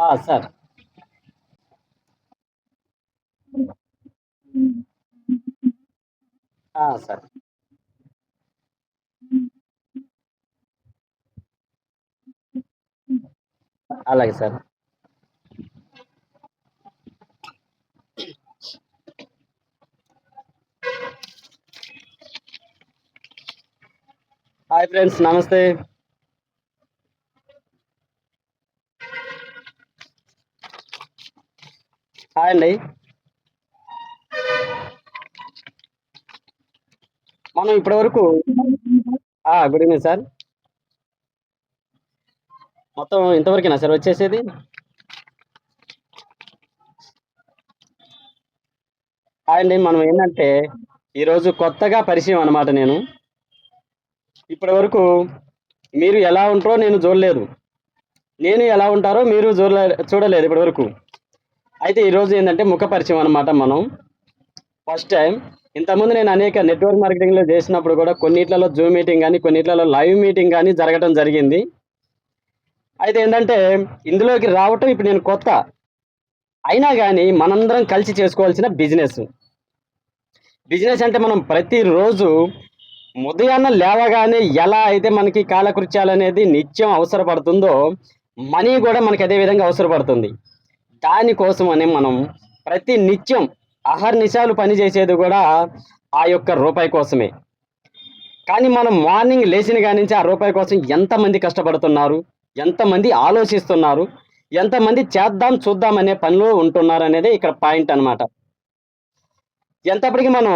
ఆ, సార్ ఆ, సార్ అలాగే సార్ హాయ్ ఫ్రెండ్స్ నమస్తే హాయ్ అండి. మనం ఇప్పటి వరకు గుడ్ ఈవినింగ్ సార్ మొత్తం ఇంతవరకేనా సార్ వచ్చేసేది? హాయ్ అండి మనం ఏంటంటే ఈరోజు కొత్తగా పరిచయం అన్నమాట నేను. ఇప్పటి వరకు మీరు ఎలా ఉంటారో నేను చూడలేదు. నేను ఎలా ఉంటారో మీరు చూడలే చూడలేదు ఇప్పటి వరకు. అయితే ఈరోజు ఏంటంటే ముఖ పరిచయం అనమాట మనం. ఫస్ట్ టైం ఇంతకుముందు నేను అనేక నెట్వర్క్ మార్కెటింగ్లో చేసినప్పుడు కూడా కొన్నిట్లలో జూమ్ మీటింగ్ కానీ కొన్నిట్లలో లైవ్ మీటింగ్ కానీ జరగడం జరిగింది. అయితే ఏంటంటే ఇందులోకి రావటం ఇప్పుడు నేను కొత్త. అయినా కానీ మనందరం కలిసి చేసుకోవాల్సిన బిజినెస్ బిజినెస్ అంటే మనం ప్రతిరోజు ఉదయాన్న లేవగానే ఎలా అయితే మనకి కాలకృత్యాలు అనేది నిత్యం అవసరపడుతుందో మనీ కూడా మనకి అదే విధంగా అవసరపడుతుంది. దానికోసమని మనం ప్రతి నిత్యం అహర్నిశాలు పనిచేసేది కూడా ఆ యొక్క రూపాయి కోసమే. కానీ మనం మార్నింగ్ లేచిన కానించి ఆ రూపాయి కోసం ఎంతమంది కష్టపడుతున్నారు ఎంతమంది ఆలోచిస్తున్నారు ఎంతమంది చేద్దాం చూద్దాం అనే పనిలో ఉంటున్నారు అనేది ఇక్కడ పాయింట్ అన్నమాట. ఎంతప్పటికీ మనం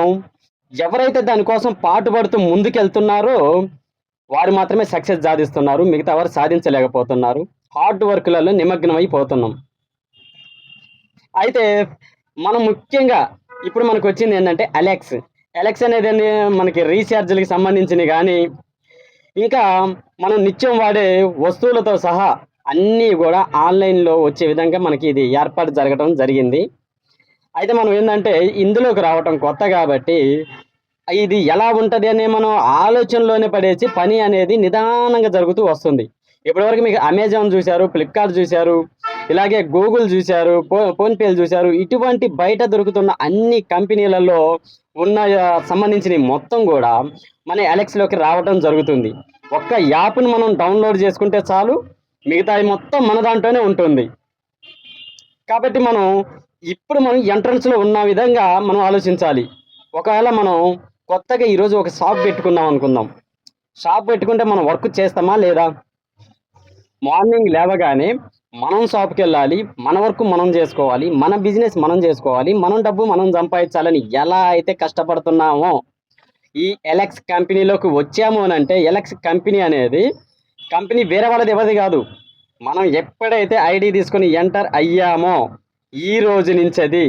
ఎవరైతే దానికోసం పాటుపడుతూ ముందుకెళ్తున్నారో వారు మాత్రమే సక్సెస్ సాధిస్తున్నారు మిగతా వారు సాధించలేకపోతున్నారు హార్డ్ వర్క్లలో నిమగ్నమైపోతున్నాం. అయితే మనం ముఖ్యంగా ఇప్పుడు మనకు వచ్చింది ఏంటంటే అలెక్స్ అలెక్స్ అనేది మనకి రీఛార్జ్లకి సంబంధించినవి కానీ ఇంకా మనం నిత్యం వాడే వస్తువులతో సహా అన్నీ కూడా ఆన్లైన్లో వచ్చే విధంగా మనకి ఇది ఏర్పాటు జరగడం జరిగింది. అయితే మనం ఏంటంటే ఇందులోకి రావటం కొత్త కాబట్టి ఇది ఎలా ఉంటుంది అనే మనం ఆలోచనలోనే పడేసి పని అనేది నిదానంగా జరుగుతూ వస్తుంది. ఇప్పటివరకు మీకు అమెజాన్ చూశారు ఫ్లిప్కార్ట్ చూశారు ఇలాగే గూగుల్ చూశారు ఫో ఫోన్పేలు చూశారు ఇటువంటి బయట దొరుకుతున్న అన్ని కంపెనీలలో ఉన్న సంబంధించిన మొత్తం కూడా మన అలెక్స్లోకి రావడం జరుగుతుంది. ఒక్క యాప్ను మనం డౌన్లోడ్ చేసుకుంటే చాలు మిగతాది మొత్తం మన దాంట్లోనే ఉంటుంది. కాబట్టి మనం ఇప్పుడు మనం ఎంట్రన్స్లో ఉన్న విధంగా మనం ఆలోచించాలి. ఒకవేళ మనం కొత్తగా ఈరోజు ఒక షాప్ పెట్టుకున్నాం అనుకుందాం. షాప్ పెట్టుకుంటే మనం వర్క్ చేస్తామా లేదా? మార్నింగ్ లేవగానే మనం షాప్కి వెళ్ళాలి మన వర్క్ మనం చేసుకోవాలి మన బిజినెస్ మనం చేసుకోవాలి మనం డబ్బు మనం సంపాదించాలని ఎలా అయితే కష్టపడుతున్నామో ఈ ఎలక్స్ కంపెనీలోకి వచ్చాము అని అంటే ఎలక్స్ కంపెనీ అనేది కంపెనీ వేరే వాళ్ళది ఎవరిది కాదు. మనం ఎప్పుడైతే ఐడి తీసుకొని ఎంటర్ అయ్యామో ఈ రోజు నుంచి అది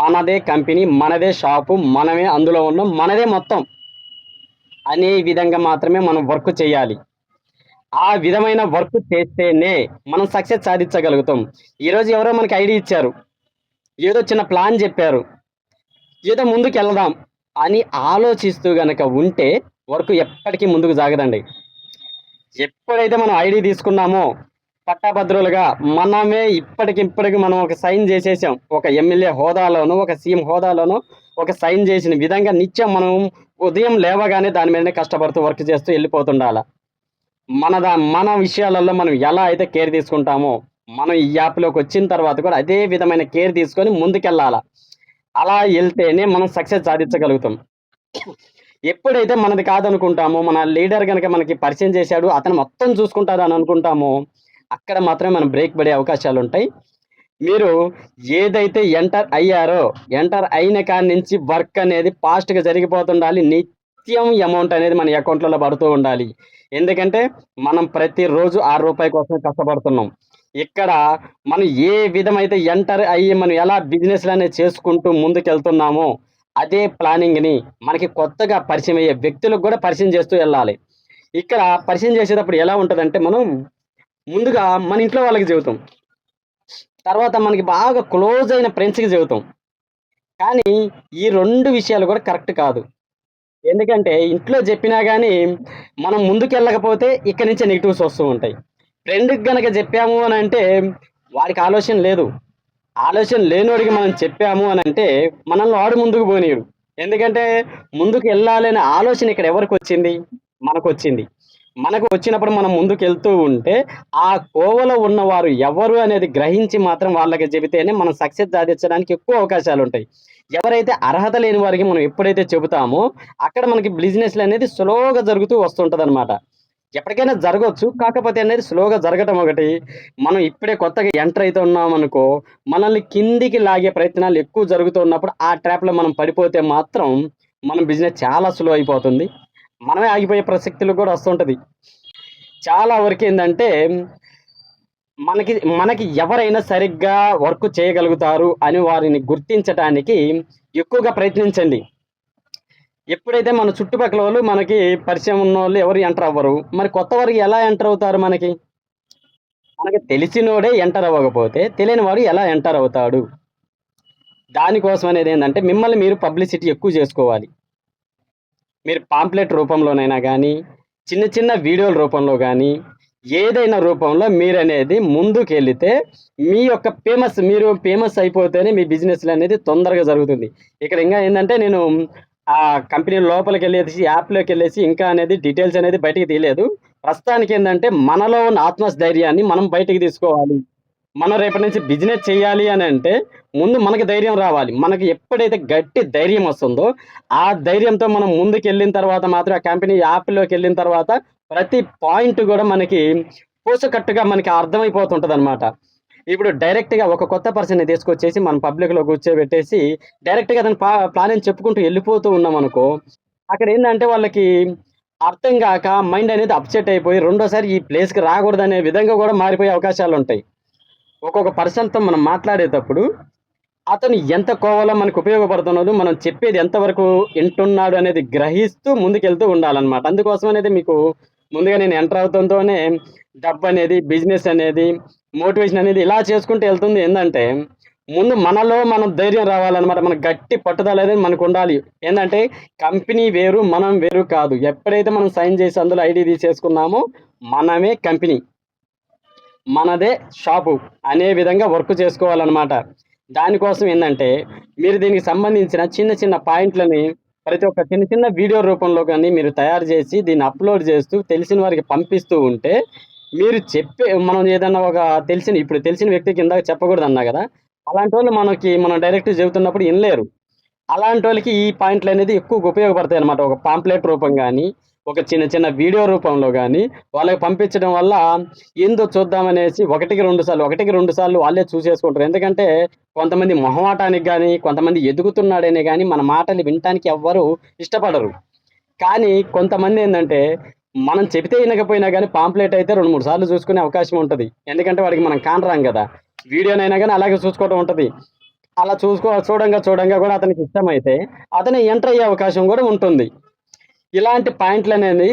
మనదే కంపెనీ మనదే షాపు మనమే అందులో ఉన్నాం మనదే మొత్తం. అనే విధంగా మాత్రమే మనం వర్క్ చేయాలి. ఆ విధమైన వర్క్ చేస్తేనే మనం సక్సెస్ సాధించగలుగుతాం. ఈరోజు ఎవరో మనకి ఐడియా ఇచ్చారు. ఏదో చిన్న ప్లాన్ చెప్పారు. ఏదో ముందుకు వెళ్దాం అని ఆలోచిస్తూ గనక ఉంటే వర్క్ ఎప్పటికీ ముందుకు సాగదండి. ఎప్పుడైతే మనం ఐడి తీసుకున్నామో పట్టభద్రులుగా మనమే ఇప్పటికిప్పటికి మనం ఒక సైన్ చేసేసాం. ఒక ఎమ్మెల్యే హోదాలోను ఒక సీఎం హోదాలోను ఒక సైన్ చేసిన విధంగా నిత్యం మనం ఉదయం లేవగానే దాని మీదనే కష్టపడుతూ వర్క్ చేస్తూ వెళ్ళిపోతుండాలా. మన దా మన విషయాలలో మనం ఎలా అయితే కేర్ తీసుకుంటామో మనం ఈ యాప్లోకి వచ్చిన తర్వాత కూడా అదే విధమైన కేర్ తీసుకొని ముందుకెళ్ళాల? అలా వెళ్తేనే మనం సక్సెస్ సాధించగలుగుతాం. ఎప్పుడైతే మనది కాదనుకుంటామో మన లీడర్ కనుక మనకి పరిచయం చేశాడు అతను మొత్తం చూసుకుంటాడు అని అనుకుంటామో అక్కడ మాత్రమే మనం బ్రేక్ పడే అవకాశాలు ఉంటాయి. మీరు ఏదైతే ఎంటర్ అయ్యారో ఎంటర్ అయిన కాడి నుంచి వర్క్ అనేది ఫాస్ట్గా జరిగిపోతుండాలి నిత్యం అమౌంట్ అనేది మన అకౌంట్లలో పడుతూ ఉండాలి. ఎందుకంటే మనం ప్రతిరోజు ఆరు రూపాయి కోసం కష్టపడుతున్నాం. ఇక్కడ మనం ఏ విధమైతే ఎంటర్ అయ్యి మనం ఎలా బిజినెస్లు అనేది చేసుకుంటూ ముందుకెళ్తున్నామో అదే ప్లానింగ్ని మనకి కొత్తగా పరిచయం అయ్యే వ్యక్తులకు కూడా పరిచయం చేస్తూ వెళ్ళాలి. ఇక్కడ పరిచయం చేసేటప్పుడు ఎలా ఉంటుందంటే మనం ముందుగా మన ఇంట్లో వాళ్ళకి చెబుతాం. తర్వాత మనకి బాగా క్లోజ్ అయిన ఫ్రెండ్స్కి చెబుతాం. కానీ ఈ రెండు విషయాలు కూడా కరెక్ట్ కాదు. ఎందుకంటే ఇంట్లో చెప్పినా కానీ మనం ముందుకెళ్ళకపోతే ఇక్కడి నుంచే నెగిటివ్స్ వస్తూ ఉంటాయి. ఫ్రెండ్కి కనుక చెప్పాము అని అంటే వాడికి ఆలోచన లేదు. ఆలోచన లేనివాడికి మనం చెప్పాము అని అంటే మనల్ని వాడు ముందుకు పోనీయడు. ఎందుకంటే ముందుకు వెళ్ళాలనే ఆలోచన ఇక్కడ ఎవరికి వచ్చింది? మనకు వచ్చింది మనకు వచ్చినప్పుడు మనం ముందుకు వెళ్తూ ఉంటే ఆ కోవలో ఉన్నవారు ఎవరు అనేది గ్రహించి మాత్రం వాళ్ళకి చెబితేనే మనం సక్సెస్ సాధించడానికి ఎక్కువ అవకాశాలు ఉంటాయి. ఎవరైతే అర్హత లేని వారికి మనం ఎప్పుడైతే చెబుతామో అక్కడ మనకి బిజినెస్లు అనేది స్లోగా జరుగుతూ వస్తుంటుంది అనమాట ఎప్పటికైనా జరగవచ్చు కాకపోతే అనేది స్లోగా జరగటం ఒకటి. మనం ఇప్పుడే కొత్తగా ఎంటర్ అయితే ఉన్నాం అనుకో మనల్ని కిందికి లాగే ప్రయత్నాలు ఎక్కువ జరుగుతూ ఉన్నప్పుడు ఆ ట్రాప్లో మనం పడిపోతే మాత్రం మన బిజినెస్ చాలా స్లో అయిపోతుంది. మనమే ఆగిపోయే ప్రసక్తులు కూడా వస్తుంటుంది చాలా వరకు ఏంటంటే మనకి మనకి ఎవరైనా సరిగ్గా వర్క్ చేయగలుగుతారు అని వారిని గుర్తించడానికి ఎక్కువగా ప్రయత్నించండి. ఎప్పుడైతే మన చుట్టుపక్కల వాళ్ళు మనకి పరిచయం ఉన్న వాళ్ళు ఎవరు ఎంటర్ అవ్వరు మరి కొత్త వారికి ఎలా ఎంటర్ అవుతారు మనకి? మనకి తెలిసినోడే ఎంటర్ అవ్వకపోతే తెలియని వాడు ఎలా ఎంటర్ అవుతాడు? దానికోసం అనేది ఏంటంటే మిమ్మల్ని మీరు పబ్లిసిటీ ఎక్కువ చేసుకోవాలి. మీరు పాంప్లెట్ రూపంలోనైనా కానీ చిన్న చిన్న వీడియోల రూపంలో కానీ ఏదైనా రూపంలో మీరు అనేది ముందుకు వెళితే మీ యొక్క ఫేమస్ మీరు ఫేమస్ అయిపోతేనే మీ బిజినెస్ అనేది తొందరగా జరుగుతుంది. ఇక్కడ ఇంకా ఏంటంటే నేను ఆ కంపెనీ లోపలికి వెళ్ళేసి యాప్లోకి వెళ్ళేసి ఇంకా అనేది డీటెయిల్స్ అనేది బయటికి తీయలేదు. ప్రస్తుతానికి ఏంటంటే మనలో ఉన్న ఆత్మస్థైర్యాన్ని మనం బయటికి తీసుకోవాలి. మనం రేపటి నుంచి బిజినెస్ చేయాలి అని అంటే ముందు మనకి ధైర్యం రావాలి. మనకి ఎప్పుడైతే గట్టి ధైర్యం వస్తుందో ఆ ధైర్యంతో మనం ముందుకు వెళ్ళిన తర్వాత మాత్రం ఆ కంపెనీ యాప్లోకి వెళ్ళిన తర్వాత ప్రతి పాయింట్ కూడా మనకి పూసకట్టుగా మనకి అర్థమైపోతుంటుంది అనమాట ఇప్పుడు డైరెక్ట్గా ఒక కొత్త పర్సన్ని తీసుకొచ్చేసి మనం పబ్లిక్లో కూర్చోబెట్టేసి డైరెక్ట్గా అతను ప్లాన్ అని చెప్పుకుంటూ వెళ్ళిపోతూ ఉన్నాం అనుకో అక్కడ ఏంటంటే వాళ్ళకి అర్థం కాక మైండ్ అనేది అప్సెట్ అయిపోయి రెండోసారి ఈ ప్లేస్కి రాకూడదనే విధంగా కూడా మారిపోయే అవకాశాలు ఉంటాయి ఒక్కొక్క పర్సన్తో మనం మాట్లాడేటప్పుడు అతను ఎంత కోవలో మనకు ఉపయోగపడుతున్నాడు మనం చెప్పేది ఎంతవరకు వింటున్నాడు అనేది గ్రహిస్తూ ముందుకెళ్తూ ఉండాలన్నమాట. అందుకోసం అనేది మీకు ముందుగా నేను ఎంటర్ అవుతుంటోనే డబ్బు అనేది బిజినెస్ అనేది మోటివేషన్ అనేది ఇలా చేసుకుంటూ వెళ్తుంది ఏంటంటే ముందు మనలో మనం ధైర్యం రావాలన్నమాట. మన గట్టి పట్టుదల అనేది మనకు ఉండాలి. ఏంటంటే కంపెనీ వేరు మనం వేరు కాదు. ఎప్పుడైతే మనం సైన్ చేసి అందులో ఐడి తీసేసుకున్నామో మనమే కంపెనీ. మనదే షాపు అనే విధంగా వర్క్ చేసుకోవాలన్నమాట. దానికోసం ఏంటంటే మీరు దీనికి సంబంధించిన చిన్న చిన్న పాయింట్లని ప్రతి ఒక్క చిన్న చిన్న వీడియో రూపంలో కానీ మీరు తయారు చేసి దీన్ని అప్లోడ్ చేస్తూ తెలిసిన వారికి పంపిస్తూ ఉంటే మీరు చెప్పే మనం ఏదన్నా ఒక తెలిసిన ఇప్పుడు తెలిసిన వ్యక్తికి ఇందాక చెప్పకూడదు అన్నా కదా అలాంటి వాళ్ళు మనకి మనం డైరెక్ట్ చెబుతున్నప్పుడు వినలేరు. అలాంటి వాళ్ళకి ఈ పాయింట్లు అనేది ఎక్కువ ఉపయోగపడతాయి అనమాట ఒక పాంప్లెట్ రూపం కానీ ఒక చిన్న చిన్న వీడియో రూపంలో కానీ వాళ్ళకి పంపించడం వల్ల ఏందో చూద్దామనేసి ఒకటికి రెండు సార్లు ఒకటికి రెండు సార్లు వాళ్ళే చూసేసుకుంటారు. ఎందుకంటే కొంతమంది మొహమాటానికి కానీ కొంతమంది ఎదుగుతున్నాడనే కానీ మన మాటలు వినటానికి ఎవ్వరు ఇష్టపడరు. కానీ కొంతమంది ఏంటంటే మనం చెబితే వినకపోయినా కానీ పాంప్లెట్ అయితే రెండు మూడు సార్లు చూసుకునే అవకాశం ఉంటుంది. ఎందుకంటే వాడికి మనం కానరాం కదా. వీడియోనైనా కానీ అలాగే చూసుకోవడం ఉంటుంది. అలా చూసుకో చూడంగా చూడంగా కూడా అతనికి ఇష్టమైతే అతను ఎంటర్ అయ్యే అవకాశం కూడా ఉంటుంది. ఇలాంటి పాయింట్లు అనేది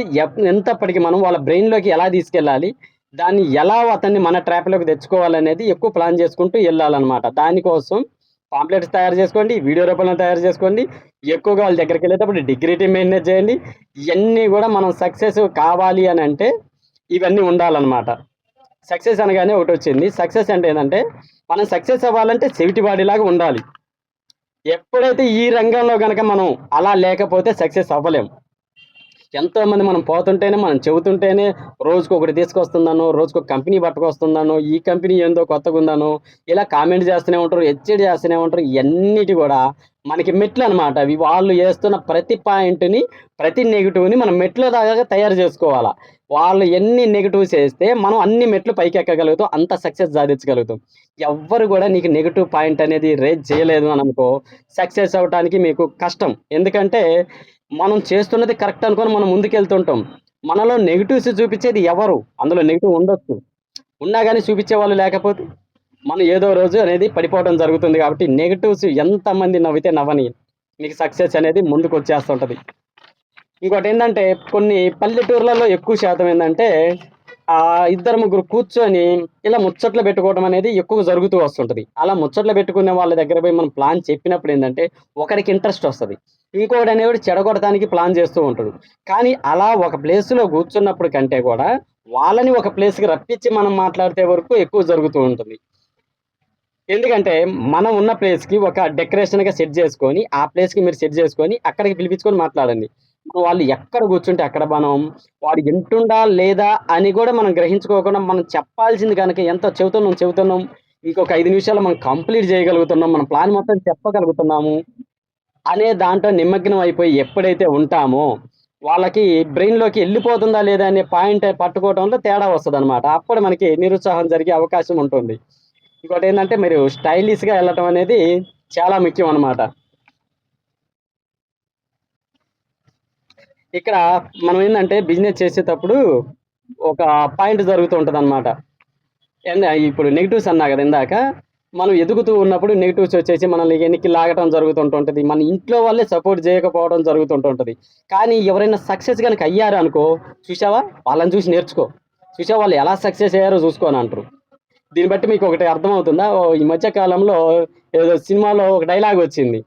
ఎంతప్పటికీ మనం వాళ్ళ బ్రెయిన్లోకి ఎలా తీసుకెళ్ళాలి దాన్ని ఎలా అతన్ని మన ట్రాప్లోకి తెచ్చుకోవాలనేది ఎక్కువ ప్లాన్ చేసుకుంటూ వెళ్ళాలన్నమాట. దానికోసం పాంప్లెట్స్ తయారు చేసుకోండి వీడియో రూపంలో తయారు చేసుకోండి ఎక్కువగా వాళ్ళ దగ్గరికి వెళ్ళేటప్పుడు డిగ్రీ మెయింటైన్ చేయండి ఇవన్నీ కూడా మనం సక్సెస్ కావాలి అని అంటే ఇవన్నీ ఉండాలన్నమాట. సక్సెస్ అనగానే ఒకటి వచ్చింది సక్సెస్ అంటే ఏంటంటే మనం సక్సెస్ అవ్వాలంటే సెవిటి బాడీలాగా ఉండాలి. ఎప్పుడైతే ఈ రంగంలో కనుక మనం అలా లేకపోతే సక్సెస్ అవ్వలేం. ఎంతోమంది మనం పోతుంటేనే మనం చెబుతుంటేనే రోజుకు ఒకటి తీసుకొస్తున్నాను రోజుకు ఒక కంపెనీ పట్టుకొస్తున్నాను ఈ కంపెనీ ఏందో కొత్తగా ఉందాను ఇలా కామెంట్ చేస్తూనే ఉంటారు హెచ్చడి చేస్తూనే ఉంటారు ఇవన్నిటి కూడా మనకి మెట్లు అనమాట అవి వాళ్ళు వేస్తున్న ప్రతి పాయింట్ని ప్రతి నెగిటివ్ని మనం మెట్ల దాకా తయారు చేసుకోవాలా. వాళ్ళు ఎన్ని నెగిటివ్స్ వేస్తే మనం అన్ని మెట్లు పైకి ఎక్కగలుగుతాం అంత సక్సెస్ సాధించగలుగుతాం. ఎవ్వరు కూడా నీకు నెగిటివ్ పాయింట్ అనేది రేజ్ చేయలేదు అని అనుకో సక్సెస్ అవడానికి మీకు కష్టం. ఎందుకంటే మనం చేస్తున్నది కరెక్ట్ అనుకొని మనం ముందుకెళ్తుంటాం. మనలో నెగిటివ్స్ చూపించేది ఎవరు? అందులో నెగిటివ్ ఉండొచ్చు. ఉన్నా కానీ చూపించే వాళ్ళు లేకపోతే మనం ఏదో రోజు అనేది పడిపోవడం జరుగుతుంది కాబట్టి నెగిటివ్స్ ఎంతమంది నవ్వితే నవ్వని మీకు సక్సెస్ అనేది ముందుకు వచ్చేస్తుంటది ఇంకోటి ఏంటంటే కొన్ని పల్లెటూర్లలో ఎక్కువ శాతం ఏంటంటే ఆ ఇద్దరు ముగ్గురు కూర్చొని ఇలా ముచ్చట్లు పెట్టుకోవడం అనేది ఎక్కువ జరుగుతూ వస్తుంటది. అలా ముచ్చట్లు పెట్టుకునే వాళ్ళ దగ్గర పోయి మనం ప్లాన్ చెప్పినప్పుడు ఏంటంటే ఒకరికి ఇంట్రెస్ట్ వస్తుంది. ఇంకోటి అనేవాడు చెడగొడటానికి ప్లాన్ చేస్తూ ఉంటాడు కానీ అలా ఒక ప్లేస్లో కూర్చున్నప్పుడు కంటే కూడా వాళ్ళని ఒక ప్లేస్కి రప్పించి మనం మాట్లాడితే వరకు ఎక్కువ జరుగుతూ ఉంటుంది. ఎందుకంటే మనం ఉన్న ప్లేస్కి ఒక డెకరేషన్గా సెట్ చేసుకొని ఆ ప్లేస్కి మీరు సెట్ చేసుకొని అక్కడికి పిలిపించుకొని మాట్లాడండి. వాళ్ళు ఎక్కడ కూర్చుంటే అక్కడ మనం వాడు వింటుండా లేదా అని కూడా మనం గ్రహించుకోకుండా మనం చెప్పాల్సింది కనుక ఎంత చెబుతున్నాం చెబుతున్నాం ఇంకొక ఐదు నిమిషాలు మనం కంప్లీట్ చేయగలుగుతున్నాం మన ప్లాన్ మొత్తం చెప్పగలుగుతున్నాము అనే దాంట్లో నిమగ్నం అయిపోయి ఎప్పుడైతే ఉంటామో వాళ్ళకి బ్రెయిన్లోకి వెళ్ళిపోతుందా లేదా అనే పాయింట్ పట్టుకోవడంలో తేడా వస్తుంది అనమాట అప్పుడు మనకి నిరుత్సాహం జరిగే అవకాశం ఉంటుంది. ఇంకోటి ఏంటంటే మీరు స్టైలిష్గా వెళ్ళటం అనేది చాలా ముఖ్యం అనమాట ఇక్కడ మనం ఏంటంటే బిజినెస్ చేసేటప్పుడు ఒక పాయింట్ జరుగుతూ ఉంటుంది అనమాట ఇప్పుడు నెగిటివ్స్ అన్నా కదా ఇందాక మనం ఎదుగుతూ ఉన్నప్పుడు నెగిటివ్స్ వచ్చేసి మనల్ని వెనక్కి లాగటం జరుగుతుంటుంటుంది. మన ఇంట్లో వాళ్ళే సపోర్ట్ చేయకపోవడం జరుగుతుంటుంటుంది. కానీ ఎవరైనా సక్సెస్ కనుక అయ్యారు అనుకో చూసావా వాళ్ళని చూసి నేర్చుకో. చూసావా వాళ్ళు ఎలా సక్సెస్ అయ్యారో చూసుకోని అంటారు. దీన్ని బట్టి మీకు ఒకటి అర్థమవుతుందా? ఓ ఈ మధ్య కాలంలో ఏదో సినిమాలో ఒక డైలాగ్ వచ్చింది.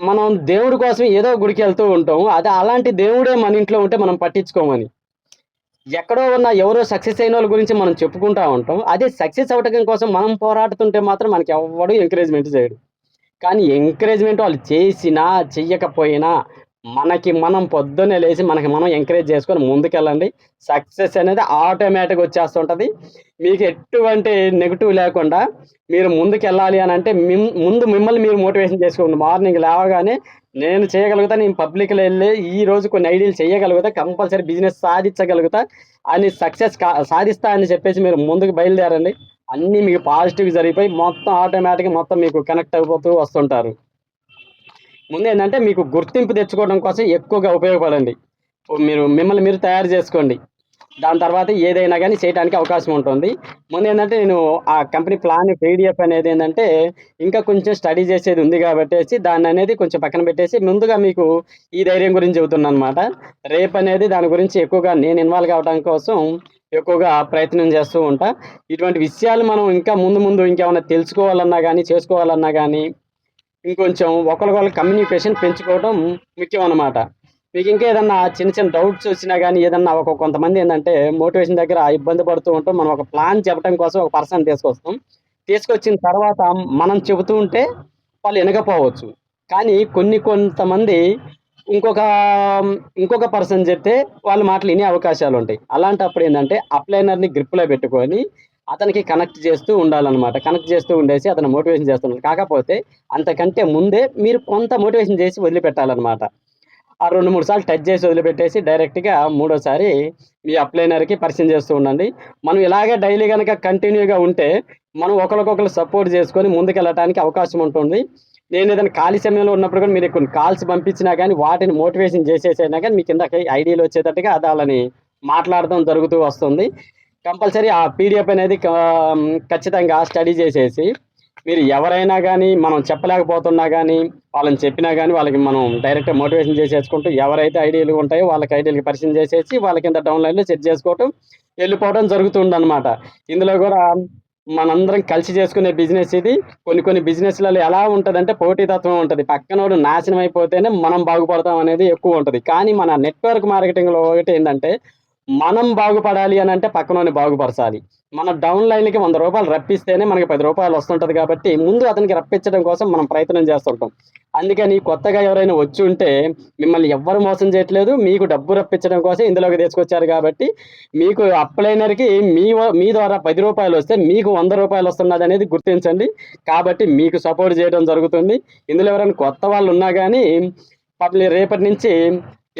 మనం దేవుడి కోసం ఏదో గుడికి వెళ్తూ ఉంటాం. అది అలాంటి దేవుడే మన ఇంట్లో ఉంటే మనం పట్టించుకోమని. ఎక్కడో ఉన్న ఎవరో సక్సెస్ అయిన వాళ్ళ గురించి మనం చెప్పుకుంటా ఉంటాం. అదే సక్సెస్ అవటం కోసం మనం పోరాడుతుంటే మాత్రం మనకి ఎవడు ఎంకరేజ్మెంట్ చేయడు. కానీ ఎంకరేజ్మెంట్ వాళ్ళు చేసినా చెయ్యకపోయినా మనకి మనం పొద్దున్నే లేచి మనకి మనం ఎంకరేజ్ చేసుకొని ముందుకెళ్ళండి. సక్సెస్ అనేది ఆటోమేటిక్ వచ్చేస్తుంటుంది. మీకు ఎటువంటి నెగిటివ్ లేకుండా మీరు ముందుకెళ్ళాలి అని అంటే మిమ్- ముందు మిమ్మల్ని మీరు మోటివేషన్ చేసుకోండి. మార్నింగ్ లేవగానే నేను చేయగలుగుతా నేను పబ్లిక్లో వెళ్ళి ఈ రోజు కొన్ని ఐడియాలు చేయగలుగుతా కంపల్సరీ బిజినెస్ సాధించగలుగుతా అని సక్సెస్ కా సాధిస్తా అని చెప్పేసి మీరు ముందుకు బయలుదేరండి. అన్నీ మీకు పాజిటివ్ జరిగిపోయి మొత్తం ఆటోమేటిక్గా మొత్తం మీకు కనెక్ట్ అయిపోతూ వస్తుంటారు. ముందు ఏంటంటే మీకు గుర్తింపు తెచ్చుకోవడం కోసం ఎక్కువగా ఉపయోగపడండి. మీరు మిమ్మల్ని మీరు తయారు చేసుకోండి. దాని తర్వాత ఏదైనా కానీ చేయడానికి అవకాశం ఉంటుంది. ముందు ఏంటంటే నేను ఆ కంపెనీ ప్లాన్ పీడిఎఫ్ అనేది ఏంటంటే ఇంకా కొంచెం స్టడీ చేసేది ఉంది కాబట్టి దాన్ని అనేది కొంచెం పక్కన పెట్టేసి ముందుగా మీకు ఈ ధైర్యం గురించి చెబుతున్నాను అనమాట రేపు అనేది దాని గురించి ఎక్కువగా నేను ఇన్వాల్వ్ కావడం కోసం ఎక్కువగా ప్రయత్నం చేస్తూ ఉంటా. ఇటువంటి విషయాలు మనం ఇంకా ముందు ముందు ఇంకేమైనా తెలుసుకోవాలన్నా కానీ చేసుకోవాలన్నా కానీ ఇంకొంచెం ఒకరికొకరు కమ్యూనికేషన్ పెంచుకోవడం ముఖ్యం అన్నమాట మీకు ఇంకా ఏదన్నా చిన్న చిన్న డౌట్స్ వచ్చినా కానీ ఏదన్నా ఒక కొంతమంది ఏంటంటే మోటివేషన్ దగ్గర ఇబ్బంది పడుతూ ఉంటాం మనం ఒక ప్లాన్ చెప్పడం కోసం ఒక పర్సన్ తీసుకొస్తాం. తీసుకొచ్చిన తర్వాత మనం చెబుతూ ఉంటే వాళ్ళు వినకపోవచ్చు. కానీ కొన్ని కొంతమంది ఇంకొక ఇంకొక పర్సన్ చెప్తే వాళ్ళ మాటలు వినే అవకాశాలు ఉంటాయి అలాంటప్పుడు ఏంటంటే అప్లైనర్ని గ్రిప్లో పెట్టుకొని అతనికి కనెక్ట్ చేస్తూ ఉండాలన్నమాట. కనెక్ట్ చేస్తూ ఉండేసి అతను మోటివేషన్ చేస్తున్నాడు. కాకపోతే అంతకంటే ముందే మీరు కొంత మోటివేషన్ చేసి వదిలిపెట్టాలన్నమాట. ఆ రెండు మూడు సార్లు టచ్ చేసి వదిలిపెట్టేసి డైరెక్ట్గా మూడోసారి మీ అప్లైనర్కి పరిచయం చేస్తూ ఉండండి. మనం ఇలాగే డైలీ కనుక కంటిన్యూగా ఉంటే మనం ఒకరికొకరు సపోర్ట్ చేసుకొని ముందుకెళ్ళటానికి అవకాశం ఉంటుంది. నేను ఏదైనా ఖాళీ సమయంలో ఉన్నప్పుడు కూడా మీరు కొన్ని కాల్స్ పంపించినా కానీ వాటిని మోటివేషన్ చేసేసైనా కానీ మీ కిందకి ఐడియాలు వచ్చేటట్టుగా అది వాళ్ళని మాట్లాడడం జరుగుతూ వస్తుంది. కంపల్సరీ ఆ పీడిఎఫ్ అనేది ఖచ్చితంగా స్టడీ చేసేసి మీరు ఎవరైనా కానీ మనం చెప్పలేకపోతున్నా కానీ వాళ్ళని చెప్పినా కానీ వాళ్ళకి మనం డైరెక్ట్ మోటివేషన్ చేసేసుకుంటూ ఎవరైతే ఐడియాలు ఉంటాయో వాళ్ళకి ఐడియాలకి పరిచయం చేసేసి వాళ్ళ కింద డౌన్లైన్లో సెట్ చేసుకోవటం వెళ్ళిపోవడం జరుగుతుందన్నమాట. ఇందులో కూడా మనందరం కలిసి చేసుకునే బిజినెస్ ఇది. కొన్ని కొన్ని బిజినెస్లలో ఎలా ఉంటుందంటే పోటీతత్వం ఉంటుంది. పక్కనోడు నాశనం అయిపోతేనే మనం బాగుపడతాం అనేది ఎక్కువ ఉంటుంది. కానీ మన నెట్వర్క్ మార్కెటింగ్లో ఒకటి ఏంటంటే మనం బాగుపడాలి అని అంటే పక్కనోని బాగుపరచాలి. మన డౌన్ లైన్కి వంద రూపాయలు రప్పిస్తేనే మనకి పది రూపాయలు వస్తుంటుంది కాబట్టి ముందు అతనికి రప్పించడం కోసం మనం ప్రయత్నం చేస్తుంటాం. అందుకని కొత్తగా ఎవరైనా వచ్చి ఉంటే మిమ్మల్ని ఎవ్వరు మోసం చేయట్లేదు మీకు డబ్బు రప్పించడం కోసం ఇందులోకి తీసుకొచ్చారు కాబట్టి మీకు అప్లైనర్కి మీ మీ ద్వారా పది రూపాయలు వస్తే మీకు వంద రూపాయలు వస్తున్నది అనేది గుర్తించండి. కాబట్టి మీకు సపోర్ట్ చేయడం జరుగుతుంది. ఇందులో ఎవరైనా కొత్త వాళ్ళు ఉన్నా కానీ పబ్లిక్ రేపటి నుంచి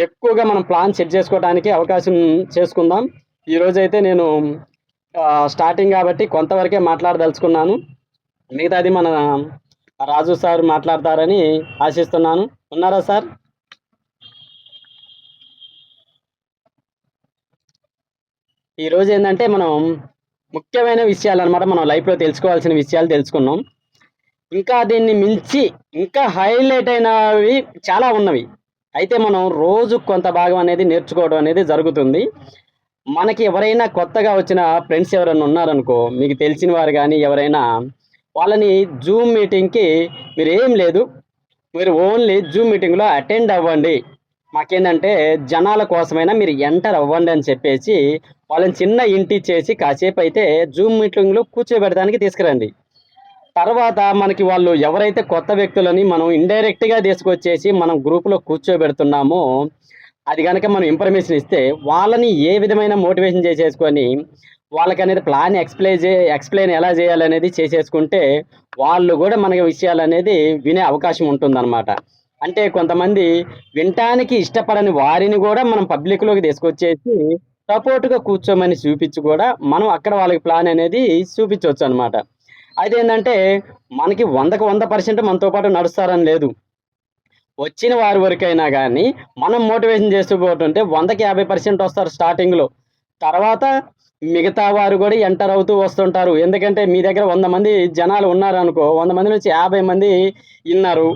ఎక్కువగా మనం ప్లాన్ సెట్ చేసుకోవడానికి అవకాశం చేసుకుందాం. ఈరోజు అయితే నేను స్టార్టింగ్ కాబట్టి కొంతవరకే మాట్లాడదలుచుకున్నాను. మిగతాది మన రాజు సార్ మాట్లాడతారని ఆశిస్తున్నాను. ఉన్నారా సార్? ఈరోజు ఏంటంటే మనం ముఖ్యమైన విషయాలు అనమాట మనం లైఫ్లో తెలుసుకోవాల్సిన విషయాలు తెలుసుకున్నాం. ఇంకా దీన్ని మించి ఇంకా హైలైట్ అయినవి చాలా ఉన్నవి. అయితే మనం రోజు కొంత భాగం అనేది నేర్చుకోవడం అనేది జరుగుతుంది. మనకి ఎవరైనా కొత్తగా వచ్చిన ఫ్రెండ్స్ ఎవరైనా ఉన్నారనుకో మీకు తెలిసిన వారు కానీ ఎవరైనా వాళ్ళని జూమ్ మీటింగ్కి మీరు ఏం లేదు. మీరు ఓన్లీ జూమ్ మీటింగ్లో అటెండ్ అవ్వండి. మాకేంటంటే జనాల కోసమైనా మీరు ఎంటర్ అవ్వండి అని చెప్పేసి వాళ్ళని చిన్న ఇంటి చేసి కాసేపు అయితే జూమ్ మీటింగ్లో కూర్చోబెడడానికి తీసుకురండి. తర్వాత మనకి వాళ్ళు ఎవరైతే కొత్త వ్యక్తులని మనం ఇండైరెక్ట్గా తీసుకొచ్చేసి మనం గ్రూప్లో కూర్చోబెడుతున్నామో అది కనుక మనం ఇన్ఫర్మేషన్ ఇస్తే వాళ్ళని ఏ విధమైన మోటివేషన్ చేసేసుకొని వాళ్ళకి అనేది ప్లాన్ ఎక్స్ప్లెయిన్ చే ఎక్స్ప్లెయిన్ ఎలా చేయాలనేది చేసేసుకుంటే వాళ్ళు కూడా మనకి విషయాలు అనేది వినే అవకాశం ఉంటుందన్నమాట. అంటే కొంతమంది వినటానికి ఇష్టపడని వారిని కూడా మనం పబ్లిక్లోకి తీసుకొచ్చేసి సపోర్ట్గా కూర్చోమని చూపించి కూడా మనం అక్కడ వాళ్ళకి ప్లాన్ అనేది చూపించవచ్చు అనమాట అయితే ఏంటంటే మనకి వందకు వంద పర్సెంట్ మనతో పాటు నడుస్తారని లేదు. వచ్చిన వారి వరకైనా కానీ మనం మోటివేషన్ చేస్తూ పోతుంటే వందకి యాభై పర్సెంట్ వస్తారు స్టార్టింగ్లో తర్వాత మిగతా వారు కూడా ఎంటర్ అవుతూ వస్తుంటారు. ఎందుకంటే మీ దగ్గర వంద మంది జనాలు ఉన్నారు అనుకో వంద మంది నుంచి యాభై మంది విన్నారు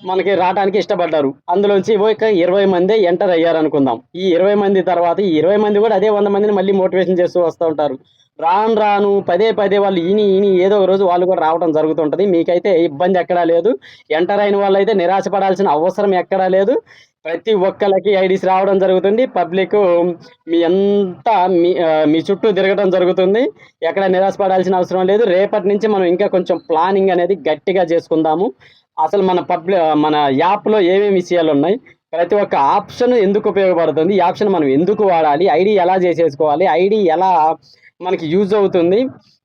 మనకి రావడానికి ఇష్టపడ్డారు. అందులోంచి ఒక ఇరవై మంది ఎంటర్ అయ్యారు అనుకుందాం ఈ ఇరవై మంది తర్వాత ఈ ఇరవై మంది కూడా అదే వంద మందిని మళ్ళీ మోటివేషన్ చేస్తూ వస్తూ ఉంటారు. రాను రాను పదే పదే వాళ్ళు ఈని ఈని ఏదో ఒక రోజు వాళ్ళు కూడా రావడం జరుగుతుంటుంది. మీకైతే ఇబ్బంది ఎక్కడా లేదు. ఎంటర్ అయిన వాళ్ళైతే నిరాశపడాల్సిన అవసరం ఎక్కడా లేదు. ప్రతి ఒక్కరికి ఐడీస్ రావడం జరుగుతుంది. పబ్లిక్ మీ అంతా మీ మీ చుట్టూ తిరగడం జరుగుతుంది. ఎక్కడ నిరాశపడాల్సిన అవసరం లేదు. రేపటి నుంచి మనం ఇంకా కొంచెం ప్లానింగ్ అనేది గట్టిగా చేసుకుందాము. అసలు మన పబ్లి మన యాప్లో ఏమేమి విషయాలు ఉన్నాయి? ప్రతి ఒక్క ఆప్షన్ ఎందుకు ఉపయోగపడుతుంది? ఈ ఆప్షన్ మనం ఎందుకు వాడాలి? ఐడి ఎలా చేసేసుకోవాలి? ఐడి ఎలా మనకి యూజ్ అవుతుంది.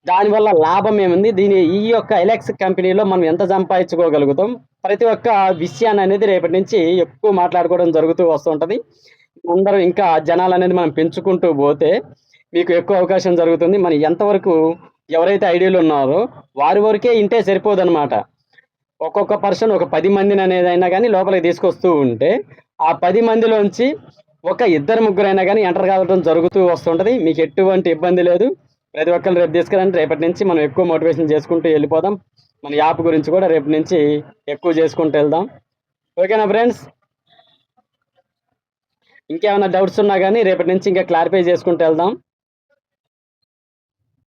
దానివల్ల లాభం ఏముంది? దీని ఈ యొక్క ఎలక్స్ కంపెనీలో మనం ఎంత సంపాదించుకోగలుగుతాం? ప్రతి ఒక్క విషయాన్ని అనేది రేపటి నుంచి ఎక్కువ మాట్లాడుకోవడం జరుగుతూ వస్తుంటుంది అందరూ ఇంకా జనాలు అనేది మనం పెంచుకుంటూ పోతే మీకు ఎక్కువ అవకాశం జరుగుతుంది. మనం ఎంతవరకు ఎవరైతే ఐడియాలు ఉన్నారో వారి వరకే ఇంటే సరిపోదన్నమాట. ఒక్కొక్క పర్సన్ ఒక పది మందిని అనేది అయినా కానీ లోపలికి తీసుకొస్తూ ఉంటే ఆ పది మందిలోంచి ఒక ఇద్దరు ముగ్గురైనా కానీ ఎంటర్ కావడం జరుగుతూ వస్తుంటుంది. మీకు ఎటువంటి ఇబ్బంది లేదు. ప్రతి ఒక్కరు రేపు తీసుకురండి. రేపటి నుంచి మనం ఎక్కువ మోటివేషన్ చేసుకుంటూ వెళ్ళిపోదాం. మన యాప్ గురించి కూడా రేపు నుంచి ఎక్కువ చేసుకుంటూ వెళ్దాం. ఓకేనా ఫ్రెండ్స్? ఇంకేమైనా డౌట్స్ ఉన్నా కానీ రేపటి నుంచి ఇంకా క్లారిఫై చేసుకుంటూ వెళ్దాం.